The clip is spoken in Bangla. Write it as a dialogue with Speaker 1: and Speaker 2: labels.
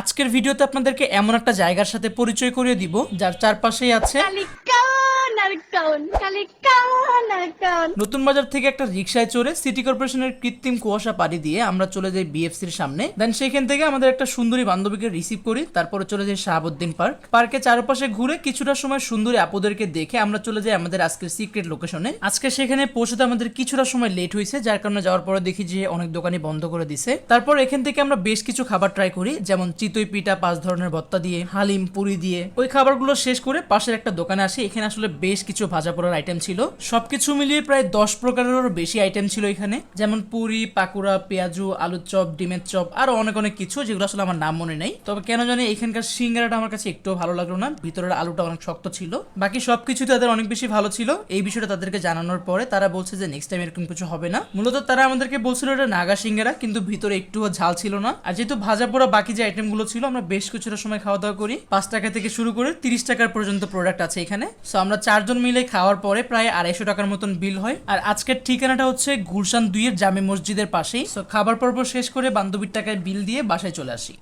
Speaker 1: আজকের ভিডিওতে আপনাদেরকে এমন একটা জায়গার সাথে পরিচয় করিয়ে দিব, যার চারপাশেই আছে
Speaker 2: কালিকাউন আর
Speaker 1: নতুন বাজার থেকে একটা রিক্সায় চড়ে সিটি কর্পোরেশনের কৃত্রিম কুয়াশা পাড়ি দিয়ে আমরা চলে যাই বিএফসির সামনে। দেন সেখান থেকে আমাদের একটা সুন্দরী বান্ধবীকে রিসিভ করি, তারপরে চলে যাই শাহাবুদ্দিন পার্ক। পার্কে চারপাশে ঘুরে কিছুটা সময় সুন্দরী আপুদেরকে দেখে আমরা চলে যাই আমাদের আজকের সিক্রেট লোকেশনে আজকে সেখানে পৌঁছতে আমাদের কিছুটা সময় লেট হয়েছে, যার কারণে যাওয়ার পরে দেখি যে অনেক দোকানই বন্ধ করে দিছে। তারপর এখান থেকে আমরা বেশ কিছু খাবার ট্রাই করি, যেমন চিতই পিঠা, পাঁচ ধরনের ভত্তা দিয়ে, হালিম, পুরি দিয়ে। ওই খাবারগুলো শেষ করে পাশের একটা দোকানে আসি, এখানে আসলে বেশ কিছু ভাজা পোড়ার আইটেম ছিল। সবকিছু মিলিয়ে প্রায় দশ প্রকারেরও বেশি আইটেম ছিল এখানে। যেমন পুরি, পাকুড়া, পেঁয়াজু, আলুর চপ, ডিমের চপ, আরও অনেক অনেক কিছু, যেগুলো আসলে আমার নাম মনে নেই। তবে কেন জানি এখানকার সিঙ্গারাটা আমার কাছে একটু ভালো লাগল না। ভিতরের আলুটা অনেক শক্ত ছিল। বাকি সবকিছু তাদের অনেক বেশি ভালো ছিল। এই বিষয়টা তাদেরকে জানানোর পরে তারা বলছে যে নেক্সট টাইম এরকম কিছু হবে না। মূলত তারা আমাদেরকে বলছিল এটা নাগা সিঙ্গারা, কিন্তু ভিতরে একটুও ঝাল ছিল না। আর যেহেতু ভাজা পোড়া বাকি যে আইটেমগুলো ছিল, আমরা বেশ কিছুটা সময় খাওয়া দাওয়া করি। পাঁচ টাকা থেকে শুরু করে তিরিশ টাকার পর্যন্ত প্রোডাক্ট আছে এখানে। সো আমরা চারজন মিলে খাওয়ার পরে প্রায় আড়াইশো টাকার মতন বিল হয়। আর আজকের ঠিকানাটা হচ্ছে গুলশান দুইয়ের জামে মসজিদের পাশেই। সো খাবার পর্ব শেষ করে বান্ধবীর টাকায় বিল দিয়ে বাসায় চলে আসি।